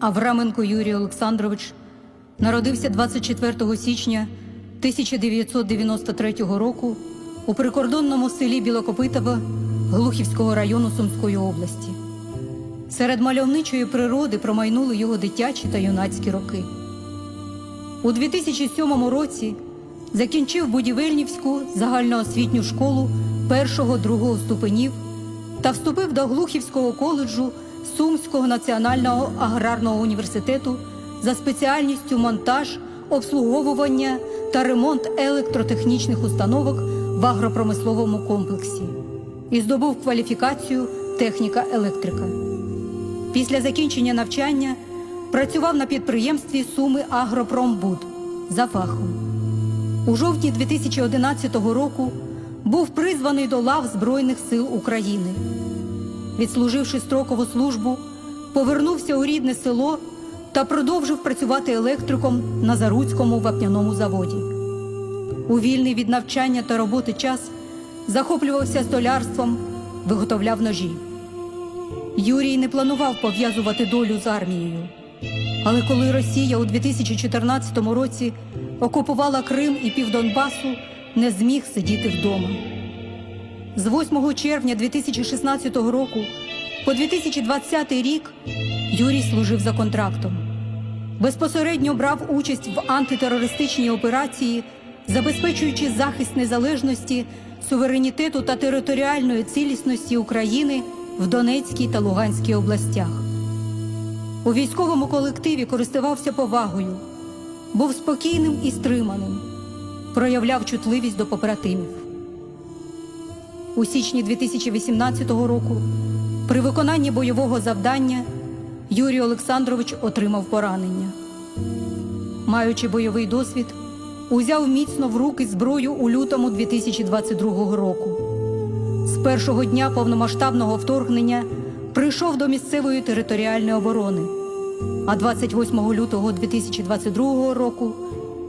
Авраменко Юрій Олександрович народився 24 січня 1993 року у прикордонному селі Білокопитово Глухівського району Сумської області. Серед мальовничої природи промайнули його дитячі та юнацькі роки. У 2007 році закінчив Будівельнівську загальноосвітню школу першого-другого ступенів та вступив до Глухівського коледжу Сумського національного аграрного університету за спеціальністю монтаж, обслуговування та ремонт електротехнічних установок в агропромисловому комплексі і здобув кваліфікацію техніка електрика. Після закінчення навчання працював на підприємстві Суми Агропромбуд за фахом. У жовтні 2011 року був призваний до лав Збройних сил України. Відслуживши строкову службу, повернувся у рідне село та продовжив працювати електриком на Заруцькому вапняному заводі. У вільний від навчання та роботи час захоплювався столярством, виготовляв ножі. Юрій не планував пов'язувати долю з армією. Але коли Росія у 2014 році окупувала Крим і півдонбасу, не зміг сидіти вдома. З 8 червня 2016 року по 2020 рік Юрій служив за контрактом. Безпосередньо брав участь в антитерористичній операції, забезпечуючи захист незалежності, суверенітету та територіальної цілісності України в Донецькій та Луганській областях. У військовому колективі користувався повагою, був спокійним і стриманим, проявляв чутливість до побратимів. У січні 2018 року при виконанні бойового завдання Юрій Олександрович отримав поранення. Маючи бойовий досвід, узяв міцно в руки зброю у лютому 2022 року. З першого дня повномасштабного вторгнення прийшов до місцевої територіальної оборони. А 28 лютого 2022 року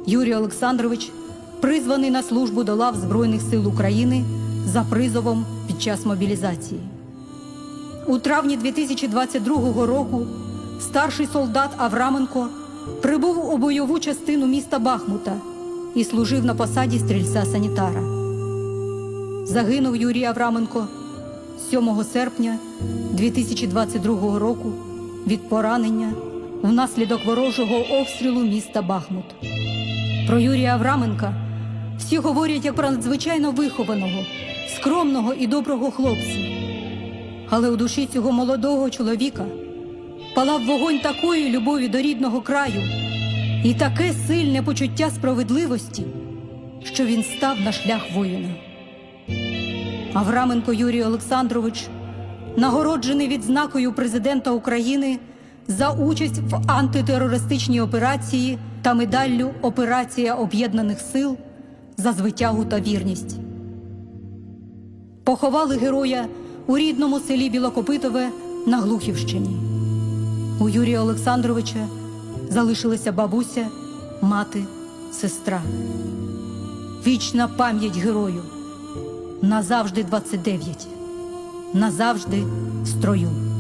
Юрій Олександрович призваний на службу до лав Збройних сил України за призовом під час мобілізації. У травні 2022 року старший солдат Авраменко прибув у бойову частину міста Бахмута і служив на посаді стрільця-санітара. Загинув Юрій Авраменко 7 серпня 2022 року від поранення внаслідок ворожого обстрілу міста Бахмут. Про Юрія Авраменка всі говорять як про надзвичайно вихованого, скромного і доброго хлопця. Але у душі цього молодого чоловіка палав вогонь такої любові до рідного краю і таке сильне почуття справедливості, що він став на шлях воїна. Авраменко Юрій Олександрович, нагороджений відзнакою президента України за участь в антитерористичній операції та медаллю Операція Об'єднаних Сил за звитягу та вірність. Поховали героя у рідному селі Білокопитове на Глухівщині. У Юрія Олександровича залишилися бабуся, мати, сестра. Вічна пам'ять герою. Назавжди 29. Назавжди строю.